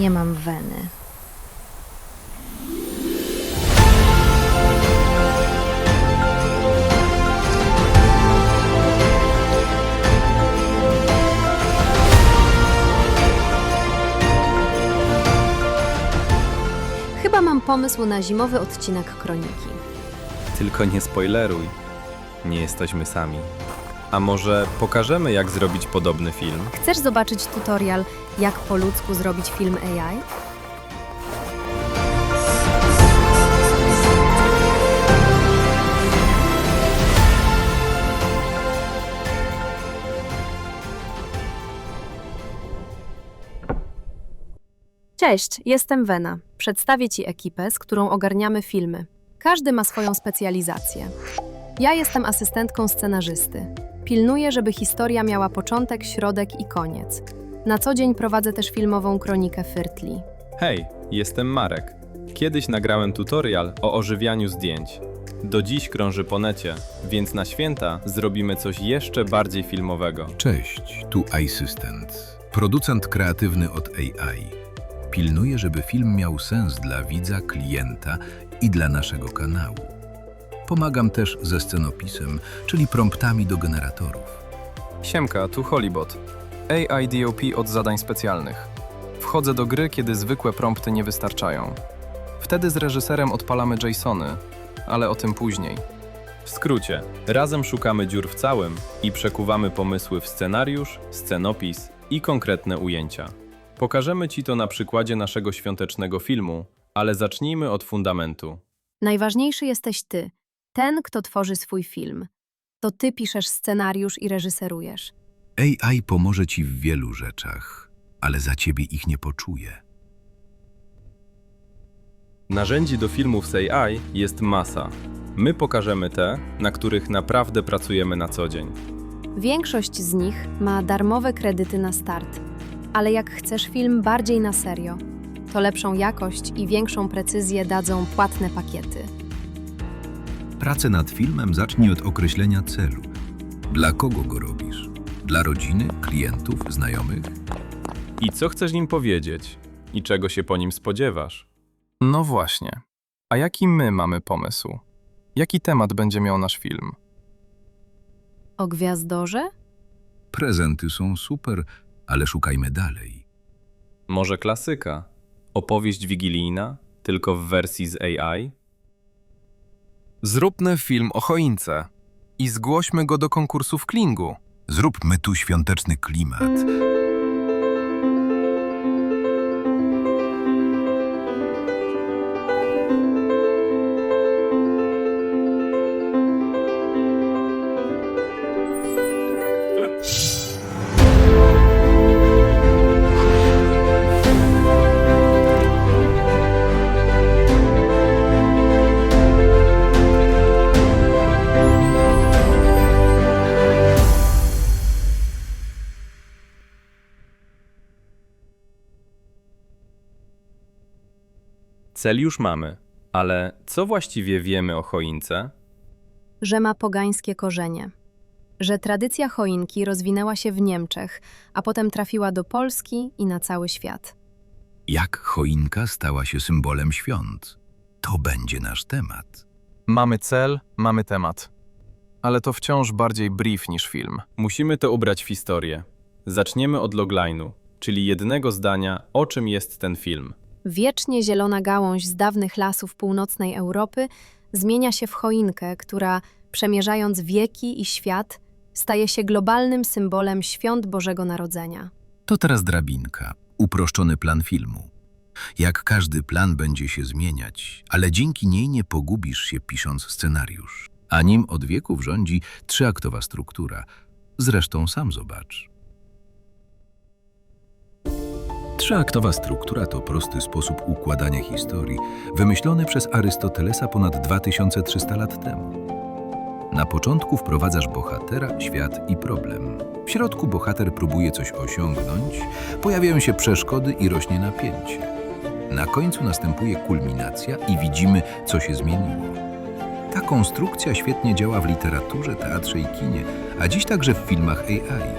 Nie mam weny. Chyba mam pomysł na zimowy odcinek Kroniki. Tylko nie spoileruj. Nie jesteśmy sami. A może pokażemy, jak zrobić podobny film? Chcesz zobaczyć tutorial, jak po ludzku zrobić film AI? Cześć, jestem Wena. Przedstawię Ci ekipę, z którą ogarniamy filmy. Każdy ma swoją specjalizację. Ja jestem asystentką scenarzysty. Pilnuję, żeby historia miała początek, środek i koniec. Na co dzień prowadzę też filmową kronikę Fyrtli. Hej, jestem Marek. Kiedyś nagrałem tutorial o ożywianiu zdjęć. Do dziś krąży po necie, więc na święta zrobimy coś jeszcze bardziej filmowego. Cześć, tu iSystent, producent kreatywny od AI. Pilnuję, żeby film miał sens dla widza, klienta i dla naszego kanału. Pomagam też ze scenopisem, czyli promptami do generatorów. Siemka, tu Holibot. AI DOP od zadań specjalnych. Wchodzę do gry, kiedy zwykłe prompty nie wystarczają. Wtedy z reżyserem odpalamy JSONy, ale o tym później. W skrócie, razem szukamy dziur w całym i przekuwamy pomysły w scenariusz, scenopis i konkretne ujęcia. Pokażemy Ci to na przykładzie naszego świątecznego filmu, ale zacznijmy od fundamentu. Najważniejszy jesteś Ty, ten, kto tworzy swój film. To Ty piszesz scenariusz i reżyserujesz. AI pomoże ci w wielu rzeczach, ale za ciebie ich nie poczuje. Narzędzi do filmów z AI jest masa. My pokażemy te, na których naprawdę pracujemy na co dzień. Większość z nich ma darmowe kredyty na start. Ale jak chcesz film bardziej na serio, to lepszą jakość i większą precyzję dadzą płatne pakiety. Pracę nad filmem zacznij od określenia celu. Dla kogo go robisz? Dla rodziny, klientów, znajomych? I co chcesz nim powiedzieć? I czego się po nim spodziewasz? No właśnie. A jaki my mamy pomysł? Jaki temat będzie miał nasz film? O gwiazdorze? Prezenty są super, ale szukajmy dalej. Może klasyka? Opowieść wigilijna, tylko w wersji z AI? Zróbmy film o choince i zgłośmy go do konkursu w Klingu. Zróbmy tu świąteczny klimat. Cel już mamy, ale co właściwie wiemy o choince? że ma pogańskie korzenie. Że tradycja choinki rozwinęła się w Niemczech, a potem trafiła do Polski i na cały świat. Jak choinka stała się symbolem świąt? To będzie nasz temat. Mamy cel, mamy temat. Ale to wciąż bardziej brief niż film. Musimy to ubrać w historię. Zaczniemy od logline'u, czyli jednego zdania, o czym jest ten film. Wiecznie zielona gałąź z dawnych lasów północnej Europy zmienia się w choinkę, która, przemierzając wieki i świat, staje się globalnym symbolem świąt Bożego Narodzenia. To teraz drabinka, uproszczony plan filmu. Jak każdy plan będzie się zmieniać, ale dzięki niej nie pogubisz się pisząc scenariusz. A nim od wieków rządzi trzyaktowa struktura. Zresztą sam zobacz. Trzyaktowa struktura to prosty sposób układania historii, wymyślony przez Arystotelesa ponad 2300 lat temu. Na początku wprowadzasz bohatera, świat i problem. W środku bohater próbuje coś osiągnąć, pojawiają się przeszkody i rośnie napięcie. Na końcu następuje kulminacja i widzimy, co się zmieniło. Ta konstrukcja świetnie działa w literaturze, teatrze i kinie, a dziś także w filmach AI.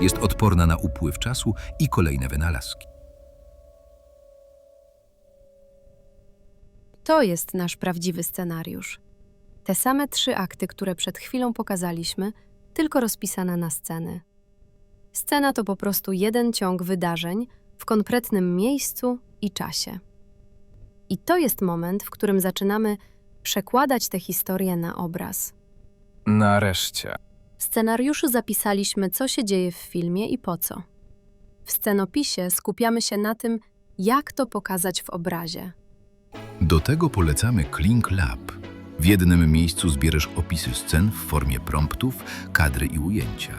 Jest odporna na upływ czasu i kolejne wynalazki. To jest nasz prawdziwy scenariusz. Te same trzy akty, które przed chwilą pokazaliśmy, tylko rozpisane na sceny. Scena to po prostu jeden ciąg wydarzeń w konkretnym miejscu i czasie. I to jest moment, w którym zaczynamy przekładać tę historię na obraz. Nareszcie. W scenariuszu zapisaliśmy, co się dzieje w filmie i po co. W scenopisie skupiamy się na tym, jak to pokazać w obrazie. Do tego polecamy Klink Lab. W jednym miejscu zbierzesz opisy scen w formie promptów, kadry i ujęcia.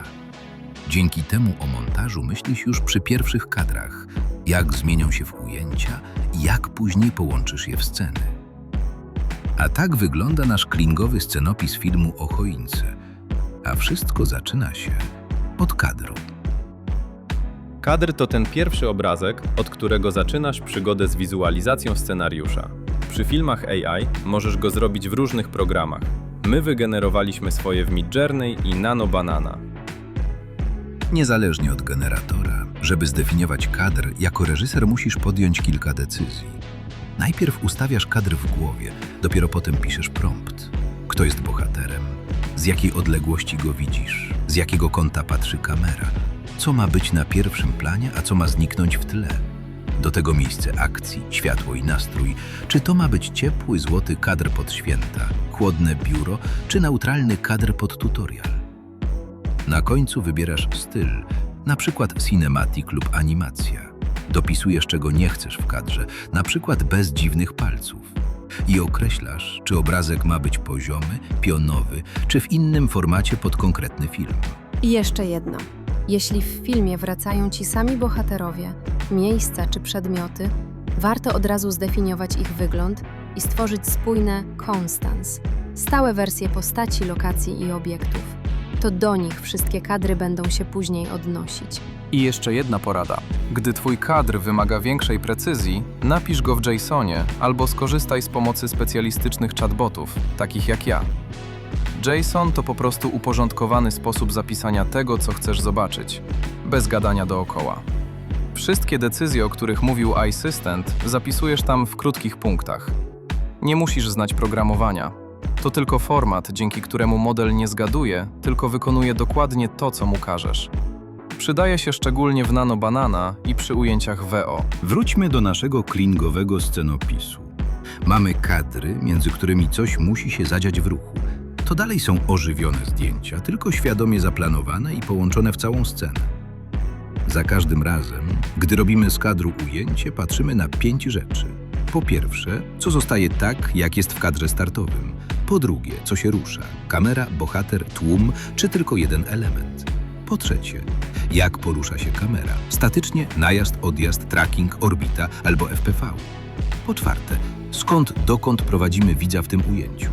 Dzięki temu o montażu myślisz już przy pierwszych kadrach, jak zmienią się w ujęcia i jak później połączysz je w sceny. A tak wygląda nasz klingowy scenopis filmu o choince. A wszystko zaczyna się od kadru. Kadr to ten pierwszy obrazek, od którego zaczynasz przygodę z wizualizacją scenariusza. Przy filmach AI możesz go zrobić w różnych programach. My wygenerowaliśmy swoje w Midjourney i Nano Banana. Niezależnie od generatora, żeby zdefiniować kadr, jako reżyser musisz podjąć kilka decyzji. Najpierw ustawiasz kadr w głowie, dopiero potem piszesz prompt. Kto jest bohaterem? Z jakiej odległości go widzisz? Z jakiego kąta patrzy kamera? Co ma być na pierwszym planie, a co ma zniknąć w tle? Do tego miejsce akcji, światło i nastrój. Czy to ma być ciepły, złoty kadr pod święta, chłodne biuro, czy neutralny kadr pod tutorial? Na końcu wybierasz styl, na przykład cinematic lub animacja. Dopisujesz, czego nie chcesz w kadrze, na przykład bez dziwnych palców. I określasz, czy obrazek ma być poziomy, pionowy, czy w innym formacie pod konkretny film. I jeszcze jedno. Jeśli w filmie wracają ci sami bohaterowie, miejsca czy przedmioty, warto od razu zdefiniować ich wygląd i stworzyć spójne constants, stałe wersje postaci, lokacji i obiektów. To do nich wszystkie kadry będą się później odnosić. I jeszcze jedna porada. Gdy twój kadr wymaga większej precyzji, napisz go w JSONie albo skorzystaj z pomocy specjalistycznych chatbotów, takich jak ja. JSON to po prostu uporządkowany sposób zapisania tego, co chcesz zobaczyć, bez gadania dookoła. Wszystkie decyzje, o których mówił iSystent, zapisujesz tam w krótkich punktach. Nie musisz znać programowania. To tylko format, dzięki któremu model nie zgaduje, tylko wykonuje dokładnie to, co mu każesz. Przydaje się szczególnie w Nano Banana i przy ujęciach VO. Wróćmy do naszego klingowego scenopisu. Mamy kadry, między którymi coś musi się zadziać w ruchu. To dalej są ożywione zdjęcia, tylko świadomie zaplanowane i połączone w całą scenę. Za każdym razem, gdy robimy z kadru ujęcie, patrzymy na pięć rzeczy. Po pierwsze, co zostaje tak, jak jest w kadrze startowym. Po drugie, co się rusza. Kamera, bohater, tłum, czy tylko jeden element. Po trzecie, jak porusza się kamera. Statycznie, najazd, odjazd, tracking, orbita albo FPV. Po czwarte, skąd dokąd prowadzimy widza w tym ujęciu.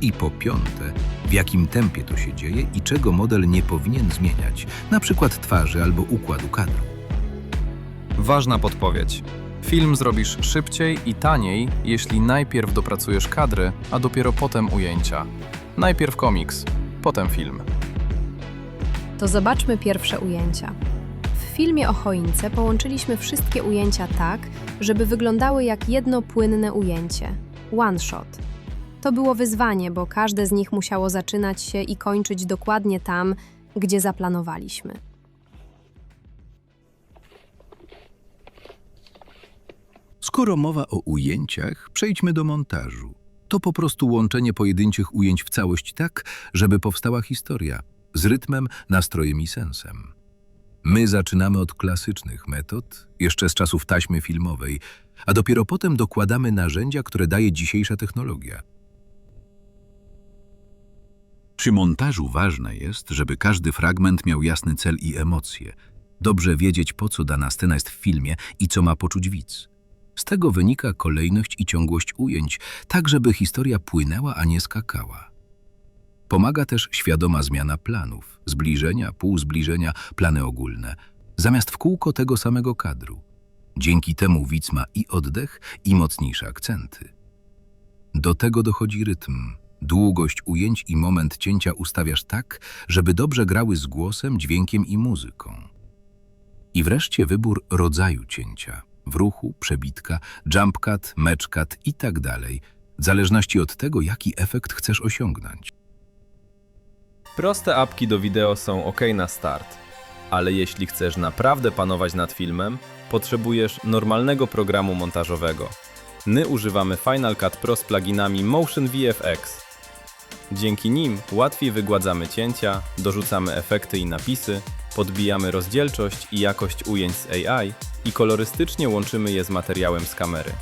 I po piąte, w jakim tempie to się dzieje i czego model nie powinien zmieniać, na przykład twarzy albo układu kadru. Ważna podpowiedź. Film zrobisz szybciej i taniej, jeśli najpierw dopracujesz kadry, a dopiero potem ujęcia. Najpierw komiks, potem film. To zobaczmy pierwsze ujęcia. W filmie o choince połączyliśmy wszystkie ujęcia tak, żeby wyglądały jak jedno płynne ujęcie one shot. To było wyzwanie, bo każde z nich musiało zaczynać się i kończyć dokładnie tam, gdzie zaplanowaliśmy. Skoro mowa o ujęciach, przejdźmy do montażu. To po prostu łączenie pojedynczych ujęć w całość tak, żeby powstała historia z rytmem, nastrojem i sensem. My zaczynamy od klasycznych metod, jeszcze z czasów taśmy filmowej, a dopiero potem dokładamy narzędzia, które daje dzisiejsza technologia. Przy montażu ważne jest, żeby każdy fragment miał jasny cel i emocje. Dobrze wiedzieć, po co dana scena jest w filmie i co ma poczuć widz. Z tego wynika kolejność i ciągłość ujęć, tak żeby historia płynęła, a nie skakała. Pomaga też świadoma zmiana planów, zbliżenia, półzbliżenia, plany ogólne, zamiast w kółko tego samego kadru. Dzięki temu widz ma i oddech, i mocniejsze akcenty. Do tego dochodzi rytm. Długość ujęć i moment cięcia ustawiasz tak, żeby dobrze grały z głosem, dźwiękiem i muzyką. I wreszcie wybór rodzaju cięcia. W ruchu, przebitka, jump cut, match cut i tak w zależności od tego, jaki efekt chcesz osiągnąć. Proste apki do wideo są ok na start, ale jeśli chcesz naprawdę panować nad filmem, potrzebujesz normalnego programu montażowego. My używamy Final Cut Pro z pluginami Motion VFX. Dzięki nim łatwiej wygładzamy cięcia, dorzucamy efekty i napisy, podbijamy rozdzielczość i jakość ujęć z AI i kolorystycznie łączymy je z materiałem z kamery.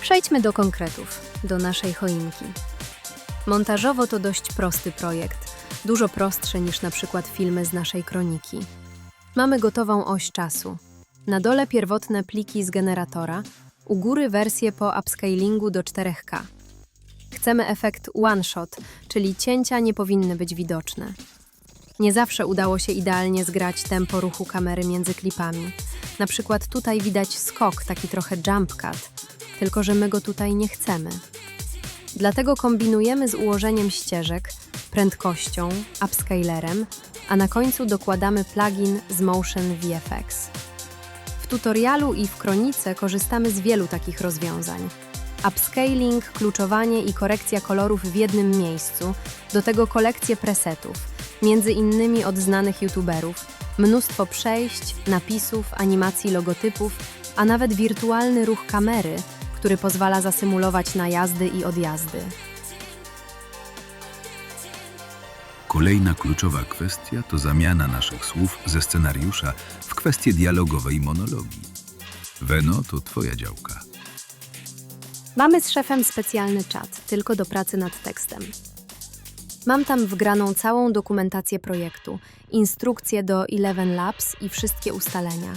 Przejdźmy do konkretów, do naszej choinki. Montażowo to dość prosty projekt, dużo prostszy niż na przykład filmy z naszej kroniki. Mamy gotową oś czasu. Na dole pierwotne pliki z generatora, u góry wersję po upscalingu do 4K. Chcemy efekt one shot, czyli cięcia nie powinny być widoczne. Nie zawsze udało się idealnie zgrać tempo ruchu kamery między klipami. Na przykład tutaj widać skok, taki trochę jump cut, tylko że my go tutaj nie chcemy. Dlatego kombinujemy z ułożeniem ścieżek, prędkością, upscalerem, a na końcu dokładamy plugin z Motion VFX. W tutorialu i w kronice korzystamy z wielu takich rozwiązań. Upscaling, kluczowanie i korekcja kolorów w jednym miejscu, do tego kolekcje presetów, między innymi od znanych youtuberów, mnóstwo przejść, napisów, animacji logotypów, a nawet wirtualny ruch kamery, który pozwala zasymulować najazdy i odjazdy. Kolejna kluczowa kwestia to zamiana naszych słów ze scenariusza w kwestie dialogowe i monologii. Weno, to twoja działka. Mamy z szefem specjalny czat, tylko do pracy nad tekstem. Mam tam wgraną całą dokumentację projektu, instrukcje do Eleven Labs i wszystkie ustalenia.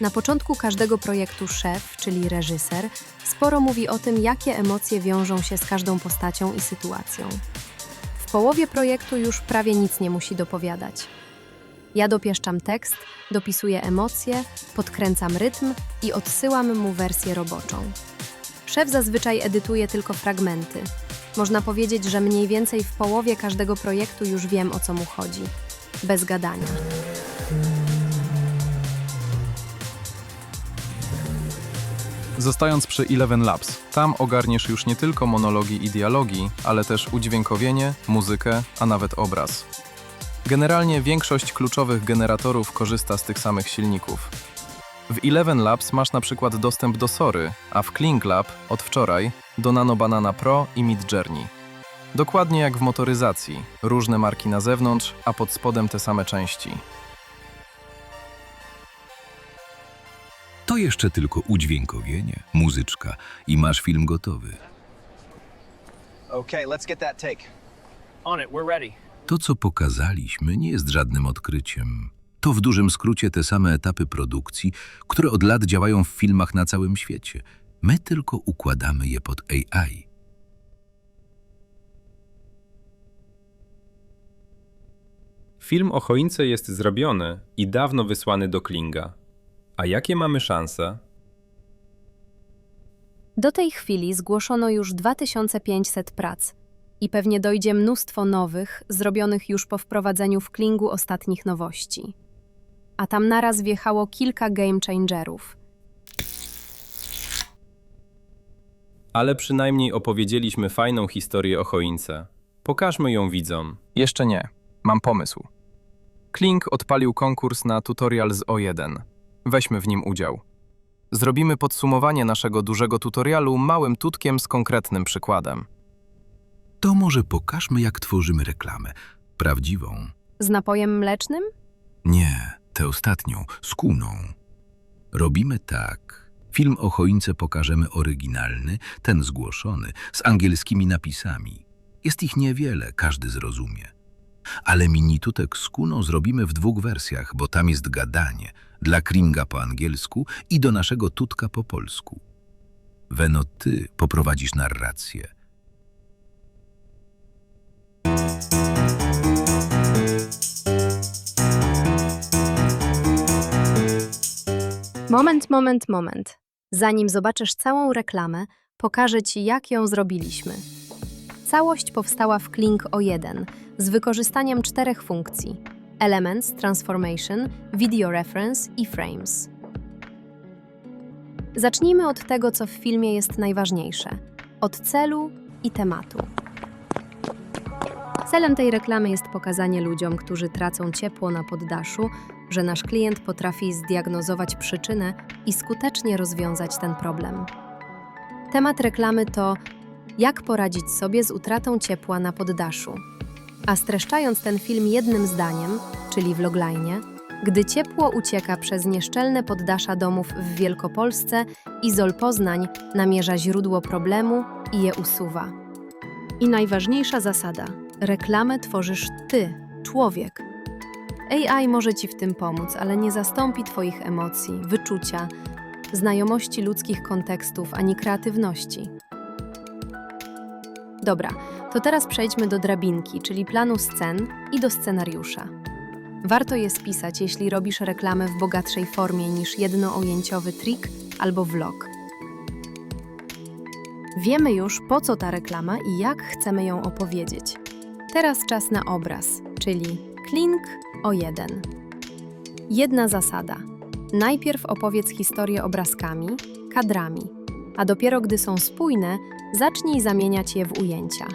Na początku każdego projektu szef, czyli reżyser, sporo mówi o tym, jakie emocje wiążą się z każdą postacią i sytuacją. W połowie projektu już prawie nic nie musi dopowiadać. Ja dopieszczam tekst, dopisuję emocje, podkręcam rytm i odsyłam mu wersję roboczą. Szef zazwyczaj edytuje tylko fragmenty. Można powiedzieć, że mniej więcej w połowie każdego projektu już wiem o co mu chodzi. Bez gadania. Zostając przy Eleven Labs, tam ogarniesz już nie tylko monologi i dialogi, ale też udźwiękowienie, muzykę, a nawet obraz. Generalnie większość kluczowych generatorów korzysta z tych samych silników. W Eleven Labs masz na przykład dostęp do Sory, a w Kling Lab od wczoraj do Nano Banana Pro i Mid Journey. Dokładnie jak w motoryzacji, różne marki na zewnątrz, a pod spodem te same części. To jeszcze tylko udźwiękowienie, muzyczka i masz film gotowy. Okay, let's get that take. On it, we're ready. To, co pokazaliśmy, nie jest żadnym odkryciem. To w dużym skrócie te same etapy produkcji, które od lat działają w filmach na całym świecie. My tylko układamy je pod AI. Film o choince jest zrobiony i dawno wysłany do Klinga. A jakie mamy szanse? Do tej chwili zgłoszono już 2500 prac i pewnie dojdzie mnóstwo nowych, zrobionych już po wprowadzeniu w Klingu ostatnich nowości. A tam naraz wjechało kilka game changerów. Ale przynajmniej opowiedzieliśmy fajną historię o choince. Pokażmy ją widzom. Jeszcze nie. Mam pomysł. Kling odpalił konkurs na tutorial z O1. Weźmy w nim udział. Zrobimy podsumowanie naszego dużego tutorialu małym tutkiem z konkretnym przykładem. To może pokażmy, jak tworzymy reklamę. Prawdziwą. Z napojem mlecznym? Nie, tę ostatnią, z kuną. Robimy tak. Film o choince pokażemy oryginalny, ten zgłoszony, z angielskimi napisami. Jest ich niewiele, każdy zrozumie. Ale minitutek z kuną zrobimy w dwóch wersjach, bo tam jest gadanie. Dla Kringa po angielsku i do naszego tutka po polsku. Weno, ty poprowadzisz narrację. Moment, moment, moment. Zanim zobaczysz całą reklamę, pokażę Ci, jak ją zrobiliśmy. Całość powstała w Kling O1 z wykorzystaniem czterech funkcji: Elements, Transformation, Video Reference i Frames. Zacznijmy od tego, co w filmie jest najważniejsze: od celu i tematu. Celem tej reklamy jest pokazanie ludziom, którzy tracą ciepło na poddaszu, że nasz klient potrafi zdiagnozować przyczynę i skutecznie rozwiązać ten problem. Temat reklamy to jak poradzić sobie z utratą ciepła na poddaszu. A streszczając ten film jednym zdaniem, czyli w logline, gdy ciepło ucieka przez nieszczelne poddasza domów w Wielkopolsce, Izol Poznań namierza źródło problemu i je usuwa. I najważniejsza zasada: reklamę tworzysz ty, człowiek. AI może ci w tym pomóc, ale nie zastąpi twoich emocji, wyczucia, znajomości ludzkich kontekstów ani kreatywności. Dobra, to teraz przejdźmy do drabinki, czyli planu scen i do scenariusza. Warto je spisać, jeśli robisz reklamę w bogatszej formie niż jednoojęciowy trik albo vlog. Wiemy już, po co ta reklama i jak chcemy ją opowiedzieć. Teraz czas na obraz, czyli klink o jeden. Jedna zasada. Najpierw opowiedz historię obrazkami, kadrami, a dopiero gdy są spójne, zacznij zamieniać je w ujęcia.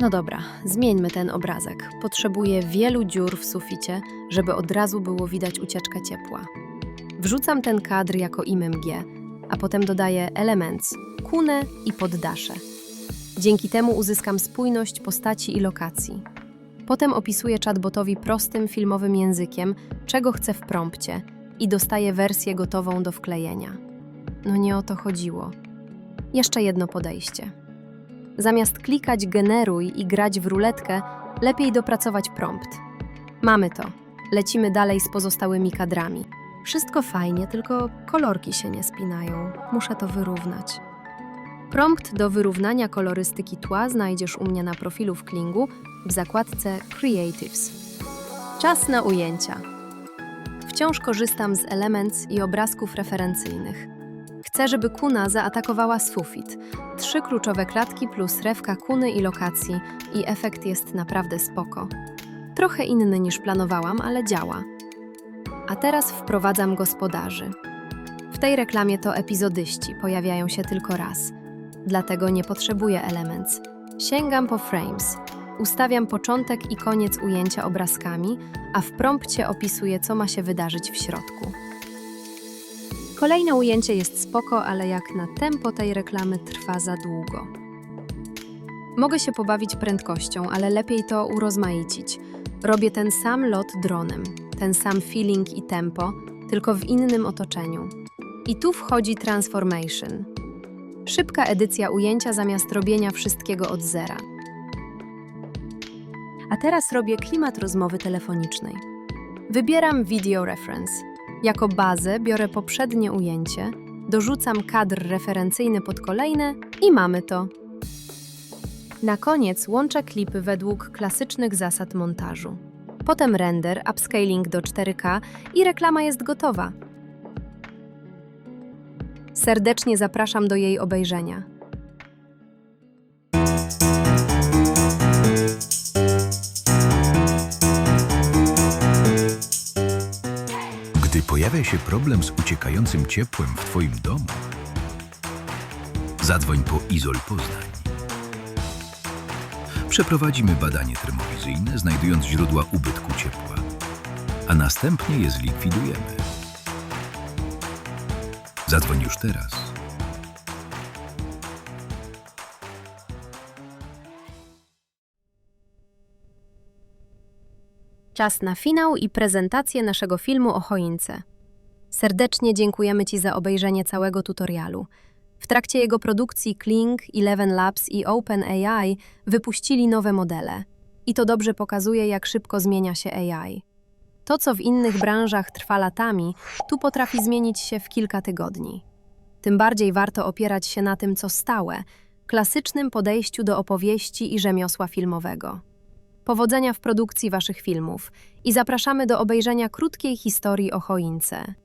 No dobra, zmieńmy ten obrazek. Potrzebuję wielu dziur w suficie, żeby od razu było widać ucieczkę ciepła. Wrzucam ten kadr jako IMG, a potem dodaję elements, kunę i poddasze. Dzięki temu uzyskam spójność postaci i lokacji. Potem opisuję chatbotowi prostym filmowym językiem, czego chcę w prompcie i dostaję wersję gotową do wklejenia. No nie o to chodziło. Jeszcze jedno podejście. Zamiast klikać generuj i grać w ruletkę, lepiej dopracować prompt. Mamy to. Lecimy dalej z pozostałymi kadrami. Wszystko fajnie, tylko kolorki się nie spinają. Muszę to wyrównać. Prompt do wyrównania kolorystyki tła znajdziesz u mnie na profilu w Klingu w zakładce Creatives. Czas na ujęcia. Wciąż korzystam z Elements i obrazków referencyjnych. Chcę, żeby kuna zaatakowała sufit. Trzy kluczowe klatki plus rewka kuny i lokacji i efekt jest naprawdę spoko. Trochę inny niż planowałam, ale działa. A teraz wprowadzam gospodarzy. W tej reklamie to epizodyści pojawiają się tylko raz. Dlatego nie potrzebuję Elements. Sięgam po Frames. Ustawiam początek i koniec ujęcia obrazkami, a w prompcie opisuję, co ma się wydarzyć w środku. Kolejne ujęcie jest spoko, ale jak na tempo tej reklamy trwa za długo. Mogę się pobawić prędkością, ale lepiej to urozmaicić. Robię ten sam lot dronem, ten sam feeling i tempo, tylko w innym otoczeniu. I tu wchodzi transformation. Szybka edycja ujęcia zamiast robienia wszystkiego od zera. A teraz robię klimat rozmowy telefonicznej. Wybieram video reference. Jako bazę biorę poprzednie ujęcie, dorzucam kadr referencyjny pod kolejne i mamy to. Na koniec łączę klipy według klasycznych zasad montażu. Potem render, upscaling do 4K i reklama jest gotowa. Serdecznie zapraszam do jej obejrzenia. Pojawia się problem z uciekającym ciepłem w Twoim domu, zadzwoń po Izol Poznań. Przeprowadzimy badanie termowizyjne, znajdując źródła ubytku ciepła, a następnie je zlikwidujemy. Zadzwoń już teraz. Czas na finał i prezentację naszego filmu o choince. Serdecznie dziękujemy Ci za obejrzenie całego tutorialu. W trakcie jego produkcji Kling, Eleven Labs i OpenAI wypuścili nowe modele. I to dobrze pokazuje, jak szybko zmienia się AI. To, co w innych branżach trwa latami, tu potrafi zmienić się w kilka tygodni. Tym bardziej warto opierać się na tym, co stałe, klasycznym podejściu do opowieści i rzemiosła filmowego. Powodzenia w produkcji Waszych filmów i zapraszamy do obejrzenia krótkiej historii o choince.